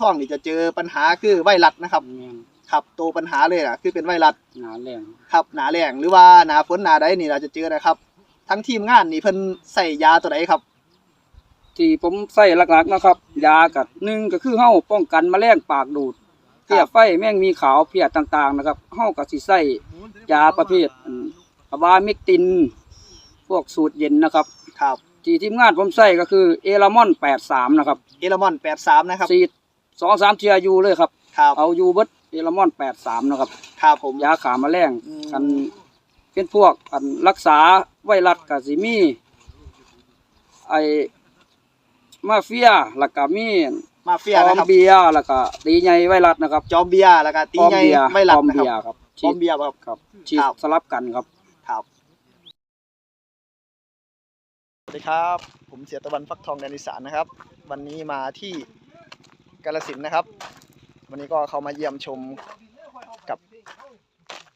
ทองนี่จะเจอปัญหาคือไวรัสนะครับแม่นครับตัวปัญหาเลยนะคือเป็นไวรัสหนาแรงครับหนาแรงหรือว่าหนาฝนหนาใดนี่เราจะเจอนะครับ ทั้งทีมงานนี่เพิ่นใส่ยาตัวไหนครับ ที่ผมใส่หลักๆนะครับ ยากับหนึ่งก็คือเฮาป้องกันแมลงปากดูดเพี้ยไฟแมงมีขาวเพี้ยต่าง ๆ นะครับเฮาก็สิใส่ยาประเภทอันอะบามิกติน พวกสูตรเย็นนะครับครับที่ทีมงานผมใส่ก็คือเอลามอน 83 นะครับ เอลมอน 83 นะครับสีด สองสามเทียอยู่เลยครับ ครับ เอาอยู่เบิดเอลามอน83นะครับ ครับผม ยาขาแมลงอืมกันเป็นพวกอันรักษาไวรัสก็สิมีไอมาเฟียแล้วก็มีมาเฟียออนะมครับ เบียร์แล้วก็ตีใหญ่ไวรัสนะครับจอมเบียร์แล้วก็ตีออมใหญ่เบียร์ไวรัสออมนะคเบียรับร์ครับจอมเบียร์ครับ ครับฉีดครับ สลับกันครับ ครับสวัสดีครับ ผมเสียตะวันฟักทองแดนอีสานนะครับ วันนี้มาที่ กาลสินธุ์นะครับ วันนี้ก็เข้ามาเยี่ยมชมกับ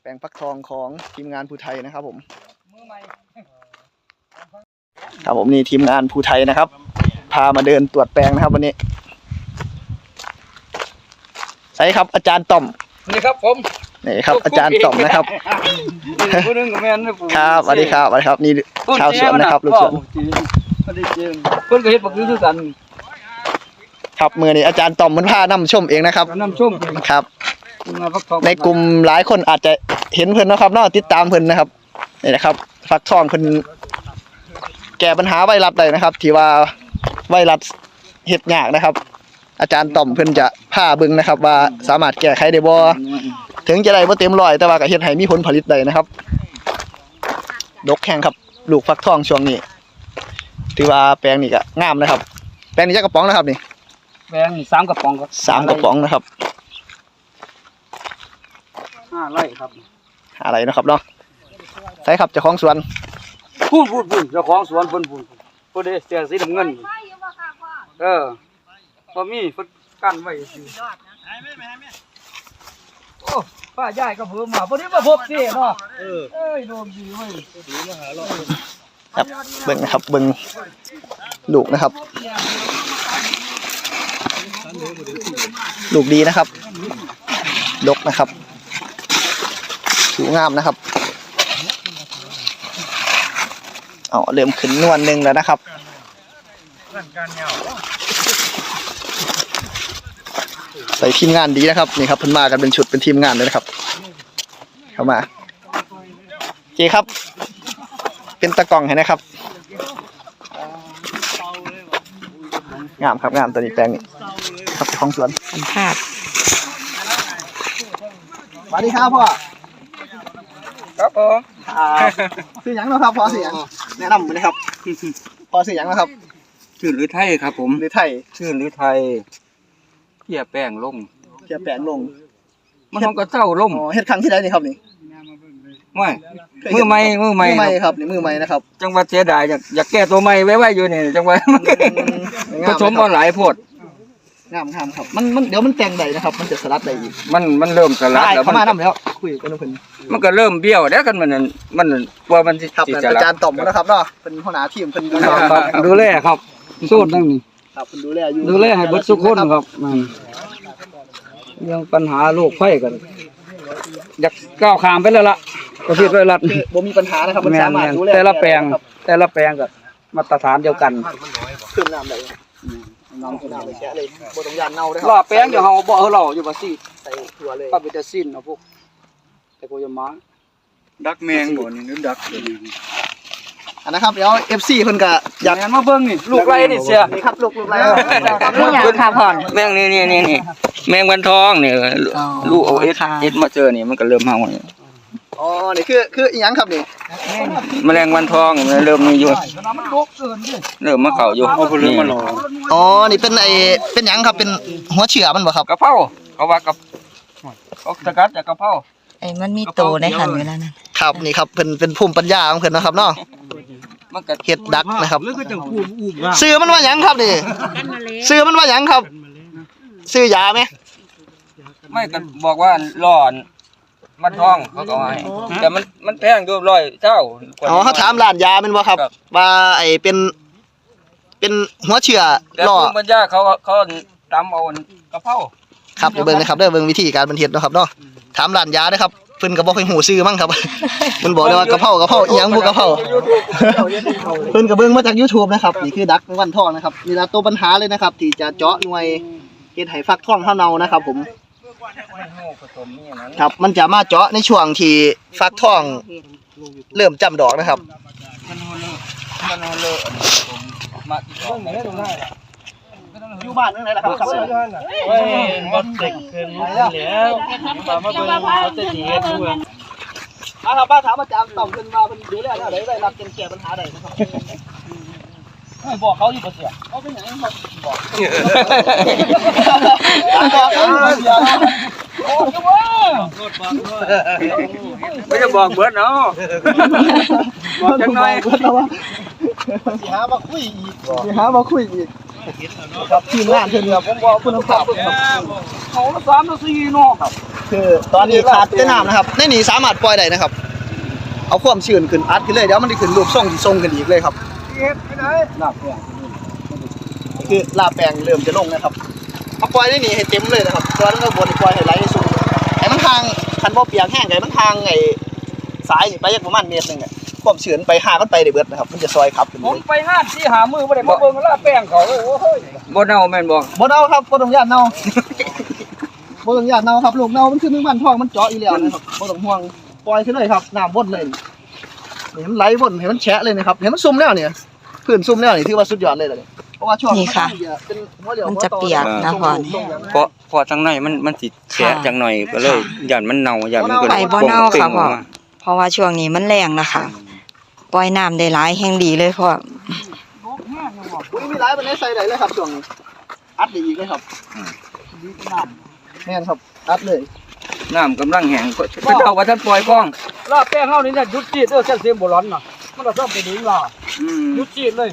แปลงฟักทองของทีมงานภูไทยนะครับผมครับผมนี่ทีมงานภูไทยนะครับ พามาเดินตรวจแปลงนะครับ วันนี้ใช่ครับอาจารย์ต่อมนี่ครับผมนี่ครับ อาจารย์ต่อมนะครับผู้หนึงก็แม่นนะผมครับสวัสดีครับสวัสดีครับ นี่ชาวสวนนะครับลูกสวนสวัสดีเจนเพิ่นก็เฮ็ดบักคือกัน ครับมือนี้อาจารย์ต่อมมันพานำชมเองนะครับก็นำชมกันครับ มาฟักทองในกลุ่มหลายคนอาจจะเห็นเพิ่นนะครับเนาะติดตามเพิ่นนะครับนี่นะครับฟักทองเพิ่นแก้ปัญหาไวรัสได้นะครับ ที่ว่าไวรัสเฮ็ดยากนะครับ อาจารย์ต่อมเพิ่นจะพาเบิ่งนะครับ ว่าสามารถแก้ไขได้บ่ถึงจะได้บ่เต็มร้อยแต่ว่าก็เฮ็ดให้มีผลผลิตได้นะครับ ดกแข่งครับลูกฟักทองช่วงนี้ ถือว่าแปลงนี้ก็งามนะครับ แปลงนี้จักกระป๋องนะครับนี่ แบงนี่สามกระป๋องครับสามกระป๋องนะครับห้าไร่ครับอะไรนะครับเนาะใช่ครับเจ้าของสวนพูดพูดพูดเจ้าของสวนเพิ่นพูดพูดเด้เสื้อสีน้ำเงิน เออบ่มีเพิ่นกั้นไว้อยู่โอ้ป้าย่ายก็เพิ่มมาบ่ได้มาพบสิเนาะเออเอ้ยโดมดีเว้ยครับเบิ่งนะครับเบิ่งลูกนะครับ ลูกดีนะครับ ดกนะครับผิวงามนะครับเอาเริ่มขึ้นนวลหนึ่งแล้วนะครับใส่ทีมงานดีนะครับนี่ครับเพิ่นมากันเป็นชุดเป็นทีมงานเลยนะครับ เข้ามาโอเคครับ เป็นตะกล่องให้นะครับงามครับงามตัวนี้แปลงนี้ ครับเจ้าของสวนสัมภาษณ์สวัสดีครับพ่อครับผมอ่าซื้อหยังเนาะครับพ่อซื้อหยังแนะนำไปเลยครับพ่อซื้อหยังนะครับชื่อหรือไทยครับ ผมหรือไทยชื่อหรือไทยเพียแป้งลงเกียแปลงลงมันของกระเจ้าล่มอ๋อเฮ็ดครั้งที่ใดนี่ครับนี่ไม่มือใหม่มือใหม่มือใหม่ครับครับนี่มือใหม่นะครับ จังหวัดเสียดายอยากอยากแก้ตัวใหม่ไว้ไว้อยู่นี่จังหวัดผสมมาหลายโพด งามงามครับมันมันเดี๋ยวมันแต่งได้นะครับ มันจะสลัดได้อีกมันมันเริ่มสลัดได้แล้วเข้ามัมานนำแล้ว คุยกันกับเพิ่นมันก็เริ่มเบี้ยวแล้วกันมันนั่นมันนั่นกว่ามันสิครับสินั่นสอาลัดจารย์ต่อมนะครับเนาะเป็นหัวหน้าทีมเพิ่นดูแลครับดูแลครับสูตรนั่นนี่ครับเพิ่นดูแลอยู่ดูแลให้เบิดทุกคนครับมันเรื่องปัญหาโรคไฟกันอยากก้าวข้ามไปแล้วล่ะประเภทไวรัสคือบ่มีปัญหานะครับมันแม่สานมารถแม่นดูแลแต่ละแปลง ครับแต่ละแปลงก็มาตรฐานเดียวกัน ขึ้นน้ำได้น้ำขึ้ นน้ำเลยแกะเลยบ่ต้องยานเน่าเด้อครอรัแปลงเดี๋ยวเฮาบ่เอาเราอยู่บ่สิใส่ถั่วเลยก็เป็นแต่สิ้นเอาพวกแต่กูจะมาดักแมงบ่นี่นึกดักเลยอันนะครับเดี๋ยว FC เพิ่นก็ออยายากกมาเบิ่งนี่ลูกไรนี่เสียนี่ครับลูกลูกไรไม่อยากค่ะพ่อนแมงนี่นี่นี่นี่แมงวันทองนี่ลูกเอาเอสเอสมาเจอนี่มันก็เริ่มเฮานี่ อ๋อ นี่คือคืออีหยังครับนี่แมลงวันทองมันเริ่มมีอยู่เริ่มมาเข้าอยู่เอาผู้เรื่องมาหลอกอ๋อ นี่เป็นไอเป็นหยังครับเป็นหัวเชื้อมันบ่ครับกะเพราเขาว่ากับเขาสกัดจากกะเพราไอ้มันมีโตในหันอยู่แล้วนั่นครับนี่ครับเพิ่นเป็นภูมิปัญญาของเพิ่นเนาะครับเนาะมันก็เฮ็ดดักนะครับแล้วก็จังพูดอุ้มว่าซื้อมันว่าหยังครับนี่ซื้อมันว่าหยังครับ ซื้อยาไหมไม่ก็บอกว่าร้อน มันทองเขาก็ให้แต่มันมันแพงอยู่ร้อยเจ้าอ๋อเขาถามร้านยาแม่นบ่ครับ ครับ ว่าไอเป็น เป็นหัวเชื้อแต่ล่อภูมิปัญญาเขาเขาตำเอากะเพราครับเดี๋ยวเบิ่งนะครับเด้อเบิ่งวิธีการบันเฮ็ดเนาะครับเนาะถามร้านยาเด้อครับเพิ่นก็บ่ค่อยฮู้ชื่อมั้งครับ เพิ่นบอกเลยว่ากะเพรากะเพราอีหยังบ่กะเพรา เพิ่นก็เบิ่งมาจาก YouTube นะครับนี่คือดักวันทองนะครับนี่ละตัวปัญหาเลยนะครับ ที่จะเจาะหน่วยเฮ็ดให้ฟักทองเฮาเน่านะครับ ผม ครับ มันจะมาเจาะในช่วงที่ฟักทอง เริ่มจำดอกนะครับ มันโฮเลอร์มันโฮเลอร์มาที่ตรงไหนตรงไหนอยู่บ้านเรื่องไหนล่ะครับเฮ้ยบอสเด็กเกินแล้วมามมาเบิ่งเขาจะดีกันด้วยอาครับบ้าถามอาจารย์ต่อมเพิ่นว่าเพิ่นดูแลแนวใดได้รับแก้ปัญหาใดนะครับ บอกเขาอยู่บ่เสียเขาเป็นหยังครับบอกบอกเอาเดี๋ยวไม่จะบอกเบิดเนาะบอกจังหน่อยสิหามาคุยอีกสิหามาคุยอีกครับทีมงานเพิ่นครับผมบอกคุณภาพเพิ่นครับเขาสามตัวสี่เนาะครับคือตอนนี้ขาดแต่น้ำนะครับในนี้สามารถปล่อยได้นะครับ เอาความชื้นขึ้นอัดขึ้นเลยเดี๋ยวมันจะขึ้นรูปทรงที่ทรงกันอีกเลยครับ เฮ็ดไปไหนลาบเนี่ยคือลาแปลงเริ่มจะลงนะครับเอาปล่อยได้นี่ให้เต็มเลยนะครับตัวนั้นก็บนปล่อยให้ไหลให้สูงให้มันทางคันบ่เปียกแห้งไงมันทางไอ้สายนี่ไปยักประมาณเมตรหนึงอะความชื้นไปหากันไปได้เบิดนะครับมันจะซอยขับขึ้นผมเลยไปห้านที่หามือบ่ได้มาเบิ่งลาบแป้งเขาโอ้ยบ่เน่าแม่นบ่บ่เน่าครับบ่ต้องย่านเน่าบ่ต้องย่านเน่าครับลูกเน่ามันคือมึงมันทองมันเจาะอยู่แล้วนะครับบ่ต้องห่วงปล่อยขึ้นเลยครับน้ำวนเลย นี่มันไหลวนให้มันแฉะเลยนะครับ เห็นมันซุ่มแล้วเนี่ยพื้นซุ่มแล้วนี่ถือว่าสุดยอดเลยล่ะเนี่ยเพราะว่าช่วงนี่ค่ะ เป็นหัวเหลียวมันจะเปียกนะพ่อนี่ เพราะเพราะทางในมันมันสิแฉะค่ะจังหน่อยก็เลยย่านมันเน่าย่านมันก็ไปบ่เน่าป่งค่ะๆพ่อ ออกมาเพราะว่าช่วงนี้มันแรงนะคะปล่อยน้ำได้หลายแห่งดีเลยพ่อ อุ้ยมีหลายมันได้ใส่ได้เลยครับช่วงนี้อัดได้อีกเลยครับแม่นครับอัดเลย น้ำกำลังแห้งพระเจ้าว่าท่านปล่อยกล้องลาบแป้งเฮานี่เนี่ยหยุดจีดเด้อเส้นเสียงโบราณน่ะมันก็ซ่อมไปดึงล่ะหยุดจีดเลย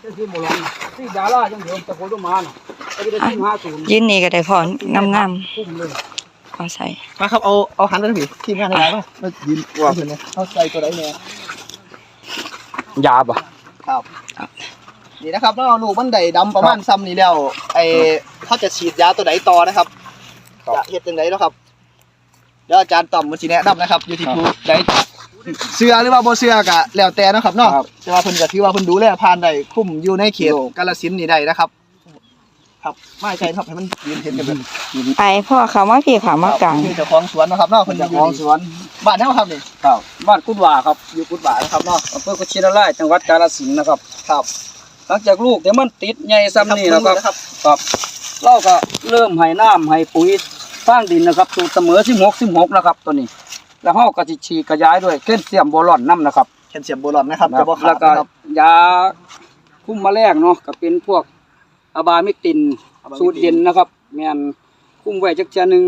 เส้นเสียงโบราณที่ดาราจังเดิมตะโกนต้มาน่ะไอ้ที่ได้ทีม50ยืนนี่ก็ได้พ่องามคุ้มเลยๆเอาใส่มาครับเอาเอาหันไปทางผีทีมงานอะไรมามายืนว่าเพิ่นเนี่ยเอาใส่ตัวไหนเนี่ยยาบ่ครับนี่นะครับแล้วเอาลูกมันได้ดำประมาณซ้ำนี้แล้วไอ้เขาจะฉีดยาตัวไหนต่อนะ ครับ จะเฮ็ดจังไดเนาะครับเดี๋ยวอาจารย์ต่อมมันสิแนะนำนะครับ อยู่ที่ผู้ใดเสื้อหรือว่าบ่เสื้อก็แล้วแต่เนาะครับเนาะครับแต่ว่าเพิ่นก็ถือว่าเพิ่นดูแลผ่านได้คุ้มอยู่ในเขตกาฬสินธุ์นี่ได้นะครับ ครับไม่ใช่ครับให้มันยืนเห็นกันเลยไปพ่อเขามาพี่เขามากลางคือเจ้าของสวนเนาะครับเนาะเพิ่นเจ้าอยู่ของสวนบ้านเฮาครับนี่ครับบ้านกุดหว่าครับอยู่กุดหว่านะครับเนาะอำเภอกุชินารายจังหวัดกาฬสินธุ์นะครับ ครับหลังจากลูกเดี๋ยวมันติดใหญ่ซ้ำนี่นะครับนะครับ ครับ เราก็เริ่มให้น้ำให้ปุ๋ยสร้างดินนะครับสูตรเสมอ16 16นะครับ ตัวนี้ แล้วเฮาก็สิฉีดขยายด้วยแคลเซียมโบรอนนํนะครับแคลเซียมโบรอนนะครับจะบ่ขาแล้ดวก็นะครับ ยาคุมแมลงเนาะก็เป็นพวกอะบามิกตินอะบามิกตินสูตรเย็นนะครับแม่นคุมไว้จักเทื่อหนึง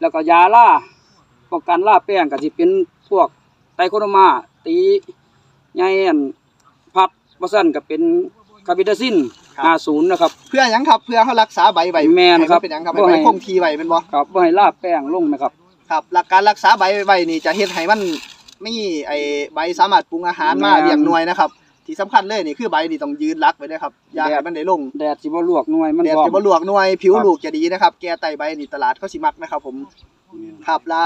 แล้วก็ยาล่าป้องกันล่าแป้งก็สิเป็นพวกไตรโคโนมาตีใหญ่อันพัดบ่ซั่นก็เป็น คาบิดาซิน50นะครับ เพื่อหยังครับเพื่อเขารักษาใบใบแม่นครับให้เป็นหยังครับบ่ให้ให้ใบคงทีใบเป็นบ่ครับบ่ให้ล่าแป้งลงนะครับ ครับหลักการรักษาใบใบนี่จะเฮ็ดให้มันมีไอ้ใบสามารถปรุงอาหารมาแม่นเลี้ยงหน่วยนะครับ ที่สำคัญเลยนี่คือใบนี่ต้องยืนรักไว้ด้วยครับอย่าให้มันได้ลงแดดสิบ่ลวกหน่วยมันแดดร้อน จะบ่ลวกหน่วยผิวครับ ลูกจะดีนะครับ แก่ไตใบนี่ตลาดเขาสิมักนะครับผม ครับลา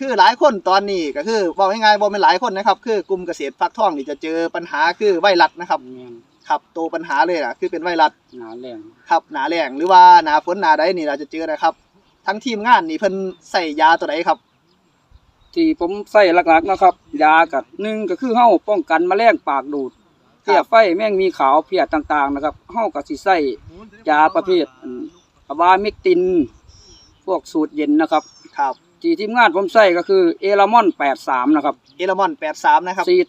คือหลายคนตอนนี้ก็คือเว้าง่ายๆบ่แม่นหลายคนนะครับ คือกลุ่มเกษตรฟักทองนี่จะเจอปัญหาคือไวรัสนะครับ แม่น ครับตัวปัญหาเลยล่ะคือเป็นไวรัสหนาแรงครับหนาแรงหรือว่าหนาฝนหนาใดนี่เราจะเจอนะครับ ทั้งทีมงานนี่เพิ่นใส่ยาตัวใดครับ ที่ผมใส่หลักๆนะครับ ยากับหนึ่งก็คือเฮาป้องกันแมลงปากดูดเพี้ยไฟแมงมีขาวเพี้ยต่างๆ นะครับเฮาก็สิใส่ยาประเภทอันอะบามิกติน พวกสูตรเย็นนะครับครับที่ทีมงานผมใส่ก็คือเอลามอน 83 นะครับ เอลมอน 83 นะครับสีด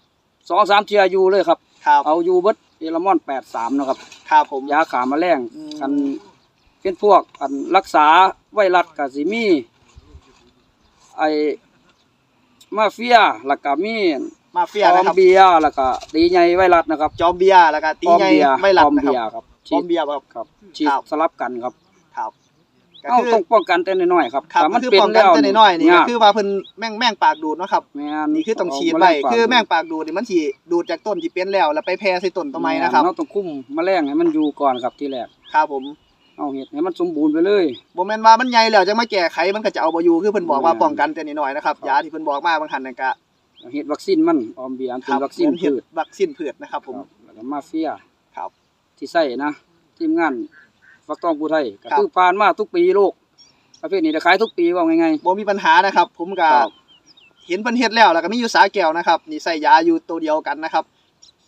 สองสามเทียอยู่เลยครับ ครับ เอาอยู่เบิด เอลามอน83นะครับครับผม ยาขาแมลงอืม กันเป็นพวกอันรักษาไวรัสก็สิมีไอมาเฟียแล้วก็มีมาเฟียออนะมครับเบียร์แล้วก็ตีใหญ่ไวรัสนะครับจอมเบียร์แล้วก็ตีออมใหญ่เบียร์ไม่หลับออมนะคเบียรับร์ครับจอมเบียร์ครับ ครับฉีดครับ สลับกันครับครับ ก็เอ้าคือต้องป้องกันแต่น้อยๆครับครับถ้าก็มันคือเป็นป้องกันแล้วแต่น้อยๆนี่ก็ยากคือว่าเพิ่นแม่งแม่งปากดูดเนาะครับแม่นนี่คือต้องฉีดเาไว้แมลงปากคือแม่งปากดูดนี่มันสิดูดจากต้นที่เป็นแล้วแล้วไปแพร่ใส่ต้นต้นไม้นะครับเราต้องคุมแมลงให้มันอยู่ก่อนครับที่แรกครับผมเอาเฮ็ดให้มันสมบูรณ์ไปเลยบ่แม่นว่ามันใหญ่แล้วจะมาแก้ไขมันก็จะเอาบ่อยู่คือเพิ่นบอกว่าอืมป้องกันแต่น้อยๆนะครับยาที่เพิ่นบอกมาบางคันนั่นก็เฮ็ดวัคซีนมันออมเบียร์คเป็นรับวัคซีนเหมือนเฮ็พืดชวัคซีนพืชนะครับผมครับแล้วก็มาเฟียครับ ที่ใส่นะทีมงาน ฟักทองผู้ไทยก็ครับ คือผ่านมาทุกปีโลกประเภทนี้จะขายทุกปีว่าไง บ่มีปัญหานะครับ ผมก็ครับ เห็นเพิ่นเฮ็ดแล้วแล้วก็มีอยู่สาแก้วนะครับนี่ใส่ยาอยู่ตัวเดียวกันนะครับ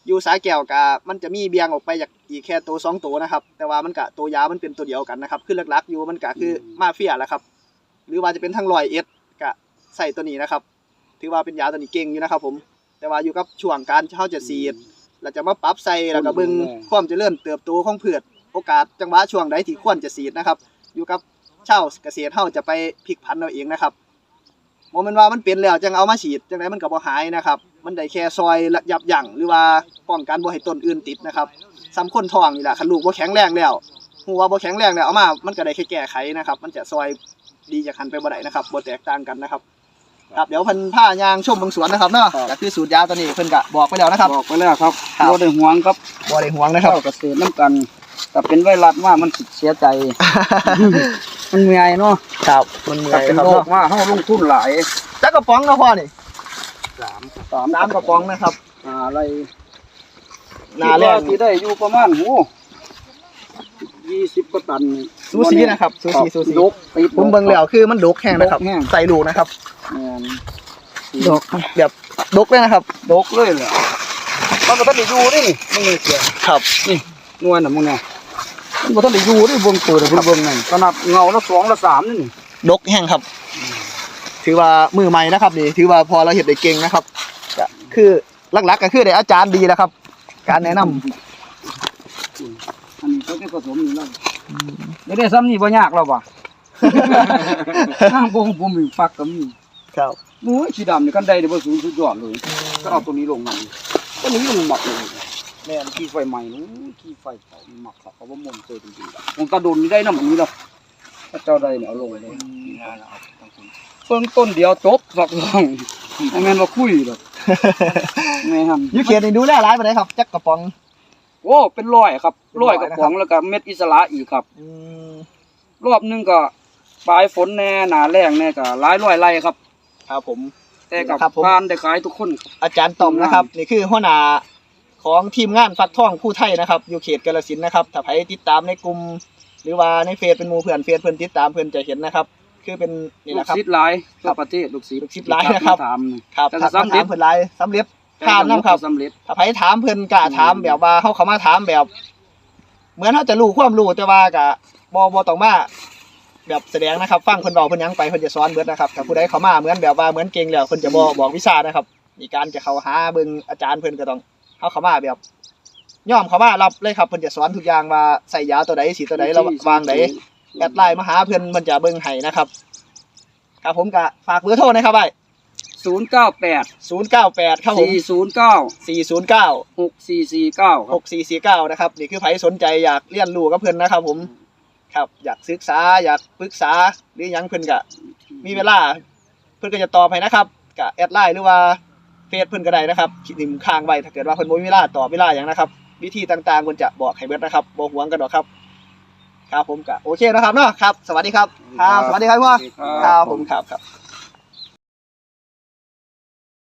อยู่สาแก้วก็มันจะมีเบียงออกไปจากอีกแค่ตัวสองตัวนะครับ แต่ว่ามันก็ตัวยามันเป็นตัวเดียวกันนะครับคือหลักๆอยู่มันก็คือมาเฟียแหละครับ หรือว่าจะเป็นทั้งร้อยเอ็ดก็ใส่ตัวนี้นะครับ ถือว่าเป็นยาตัวนี้เก่งอยู่นะครับ ผม แต่ว่าอยู่กับช่วงการเฮาจะสีด เราจะมาปรับใส่แล้วก็เบิ่งความเจริญเติบโตของพืช โอกาสจังหวะช่วงใดที่ควรจะสีดนะครับ อยู่กับชาวเกษตรเฮาจะไปพลิกผันเอาเองนะครับบ่แม่นว่ามันเป็นแล้วจังเอามาฉีดจังไดมันก็บ่หายนะครับ มันได้แค่ซอยระยับยั้งหรือว่าป้องกันบ่ให้ต้นอื่นติดนะครับซ้ำคนท้องนี่แหละคันลูกบ่แข็งแรงแล้วฮู้ว่าบ่แข็งแรงแล้วเอามา มันก็ได้แค่แก้ไขนะครับ มันจะซอยดีจากหันไปบ่ได้นะครับบ่แตกต่างกันนะครับครับเดี๋ยวเพิ่นพายางชมเบิ่งสวนนะครับเนาะก็คือสูตรยาตัวนี้เพิ่นก็บอกไปแล้วนะครับบอกไปแล้วครับครับบ่ได้ห่วงครับบ่ได้ห่วงนะครับเข้าเกษตรน้ำกัน แต่เป็นไวรัสมามันสิเสียใจ มันเมื่อยเนาะครับ มันเมื่อถ้ายเป็นครับโรคเนาะมาเฮาลงทุนหลายจักกระป๋องเนาะพ่อนี่สามสามกระป๋องนะครับอ่าอะไรหน้าแรกคิดว่ที่ได้อยู่ประมาณโห20กว่าตันนี่สูสีนะครับสูสีสูสีดกติด ผมเบิ่งแล้วคือมันดกแห้งนะครับ ดกแห้ง ใส่ลูกนะครับแม่นดกแบบดกเลยนะครับดกเลยแหละมันก็ต้องได้อยู่ดิมึงนี่เสียครับนี่หน่วยน่ะมึงเนี่ยมัน บ่ทันได้อยู่ดิเบิ่งเปิดให้เพิ่นเบิ่งนั่นขนาดเงาละสองละสามนี่นี่ดกแห้งครับ ถือว่ามือใหม่นะครับนี่ถือว่าพอเราเห็ดได้เก่งนะครับก็คือหลักๆก็คือได้อาจารย์ดีแล้วครับ การแนะนำอันนี้เขาแค่ผสมอยู่แล้วเดี๋ยวได้ซ้ำนี่บ่ยากแล้วว่ะข้างบ่ของผมมีฟักก็มีครับ โอ้ยสีดำนี่กันได้เดี๋ยวบ่สูงสุดยอดเลยก็เอาตัวนี้ลงนั่นตัวนี้มันหมักเลย แม่นขี้ไฟใหม่นู้ขี้ไฟเผามันหมักเขาเขาบ่มนเจอจริงๆผมกระโดนนี่ได้น้ำนี้แล้วถ้าเจ้าได้เนี่ยเอาลงเลยเพิ่งต้นเดียวจบสักลองไม่แม่นว่าคุยหรอกแม่ฮันอยูเขียนนี่ดูแลร้ายไปไหนใดครับจักกระป๋อง โอ้เป็นร้อยครับร้อยกับเป็นร้อยนะครับของแล้วก็เม็ดอิสระอีกครับอืมรอบหนึงก็ปลายฝนแน่หนาแรงแน่ก็หลายร้อยไร่ครับ ครับผมแต่กับครับผมพานได้ขายทุกคน อาจารย์ต่อมนะครับ นี่คือหัวหน้า ของทีมงานฟักทองผู้ไทยนะครับอยู่เขตกาฬสินธุ์นะครับถ้าใครติดตามในกลุ่มหรือว่าในเฟซเป็นหมู่เพื่อนเฟซเพื่อนติดตามเพื่อนจะเห็นนะครับ คือเป็นนี่ลูนะกครับ ศิษย์หลายครัทั่บวประเทศลูกศิษย์ลูกศิษย์หลายนะครับ ถามนี่ครับแต่ถ้าก็ถามสำเร็จเพิ่นหลายสำเร็จถามนำครับ สำเร็จ ถ้าไผถามเพิ่นก็ถามแบบว่าเฮาเข้ามาถามแบบ เหมือนเฮาจะรู้ความรู้แต่ว่าก็บ่บ่ต้องมาแบบแสดงนะครับ ฟังเพิ่นเว้าเพิ่นหยังไปเพิ่นจะสอนเบิดนะครับถ้าผู้ใดเข้ามาเหมือนแบบว่าเหมือนเก่งแล้วเพิ่นจะบ่บอกวิชานะครับมีการจะเข้าหาเบิ่งอาจารย์เพิ่นก็ต้อง เฮาเข้ามาแบบย่อมเข้ามารับเลยครับเพิ่นจะสอนทุกอย่างว่าใส่ยาตัวใดสีตัวใดระวางใดแอดไลน์มาหาเพิ่นเพิ่นจะเบิ่งให้นะครับครับผมก็ฝากเบอร์โทรนะครับไว้ศูนย์เก้าแปด098ครับผมสี่ศูนย์เก้า409หกสี่สี่เก้าคหรับกสี่สี่เก้านะครับนี่คือใครสนใจอยากเรียนรู้กับเพื่อนนะครับ ผมครับอยากศึกษาอยากปรึกษาหรือหยังเพื่อนก็มีเวลาเพื่อนก็จะตอบให้นะครับกับแอดไลน์หรือว่า เฟซเพื่อนก็ได้นะครับคิดหนึ่งข้างไว้ถ้าเกิดว่าเพื่อนบ่มีเวลาตอบเวลาอย่างนะครับ วิธีต่างๆเพื่อนจะบอกให้เบิดนะครับบ่หวงกันดอกครับ ครับผมก็โอเคนะครับเนาะครับ สวัสดีครับครับสวัสดีครับพ่อครับผมครับครับ